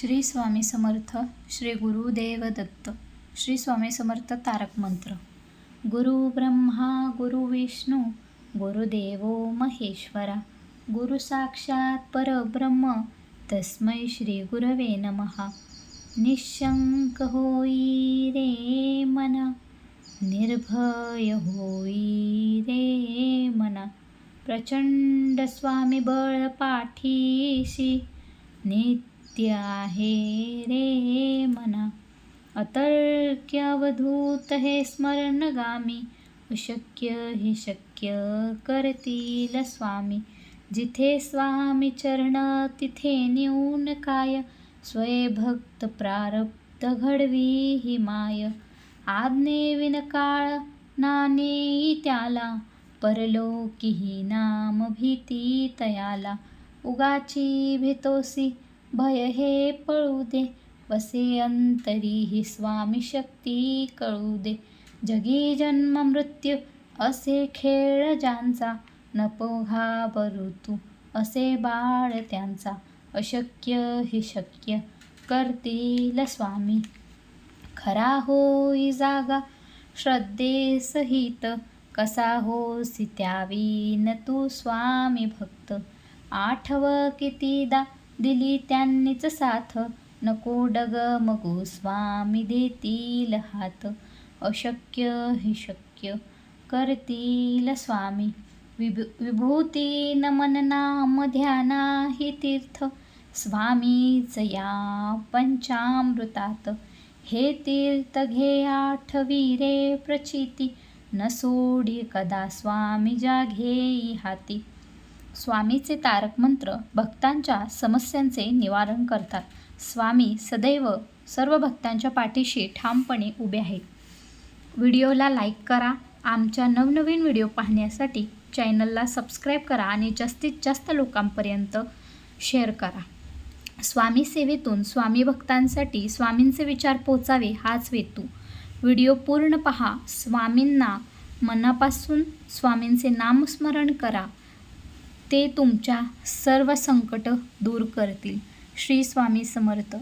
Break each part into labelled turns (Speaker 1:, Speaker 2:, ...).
Speaker 1: श्री स्वामी समर्थ श्री गुरुदेव दत्त श्री स्वामी समर्थ तारक मंत्र. गुरु ब्रह्मा गुरु विष्णू गुरुदेवो महेश्वरा गुरु साक्षात परब्रह्म तस्मै श्री गुरवे नमः. निशंक होई रे मना निर्भय होई रे मना प्रचंड स्वामी बळ पाठीशी नित्य आहे रे मना. अतर्क्य हे स्मरणगामी. अशक्य हे शक्य करतील स्वामी. जिथे स्वामी चरण तिथे न्यून काय? स्वयंभक्त प्रारब्ध घडवी ही माय. आज्ञे विनकाळ नाने त्याला. परलोकीही नाम भीती तयाला. उगाची भेतोसी भय हे पळू दे. वसे अंतरी ही स्वामी शक्ती कळू दे. जगी जन्म मृत्यू असे खेळ ज्यांचा. नको घाबरू तू असे बाळ त्यांचा. अशक्य हे शक्य करतील स्वामी. खरा होई जागा श्रद्धेसहित कसा होसी त्यावीन तू स्वामी भक्त. आठव कितीदा दिली त्यांनीच साथ. नको डगमगू स्वामी देतील हात. अशक्य हे शक्य करतील स्वामी. विभू विभूती नमन नाम ध्याना हे तीर्थ. स्वामीच या पंचामृतात. हे तीर्थ घे आठवी रे प्रचिती. न सोडी कदा स्वामी जा घेई हाती. स्वामीचे तारक मंत्र भक्तांच्या समस्यांचे निवारण करतात. स्वामी सदैव सर्व भक्तांच्या पाठीशी ठामपणे उभे आहेत. व्हिडिओला लाईक करा. आमच्या नवनवीन व्हिडिओ पाहण्यासाठी चॅनलला सबस्क्राईब करा आणि जास्तीत जास्त लोकांपर्यंत शेअर करा. स्वामी सेवेतून स्वामी भक्तांसाठी स्वामींचे विचार पोचावे हाच हेतू. व्हिडिओ पूर्ण पहा. स्वामींना मनापासून स्वामींचे नामस्मरण करा. ते तुमच्या सर्व संकट दूर करतील. श्री स्वामी समर्थ.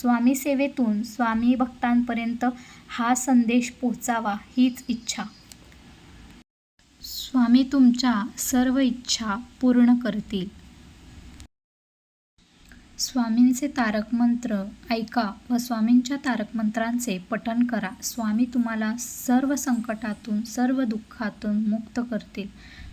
Speaker 1: स्वामी सेवेतून स्वामी भक्तांपर्यंत हा संदेश पोचावा हीच इच्छा. स्वामी तुमच्या सर्व इच्छा पूर्ण करतील. स्वामींचे तारक मंत्र ऐका व स्वामींच्या तारक मंत्रांचे पठण करा. स्वामी तुम्हाला सर्व संकटातून सर्व दुःखातून मुक्त करतील.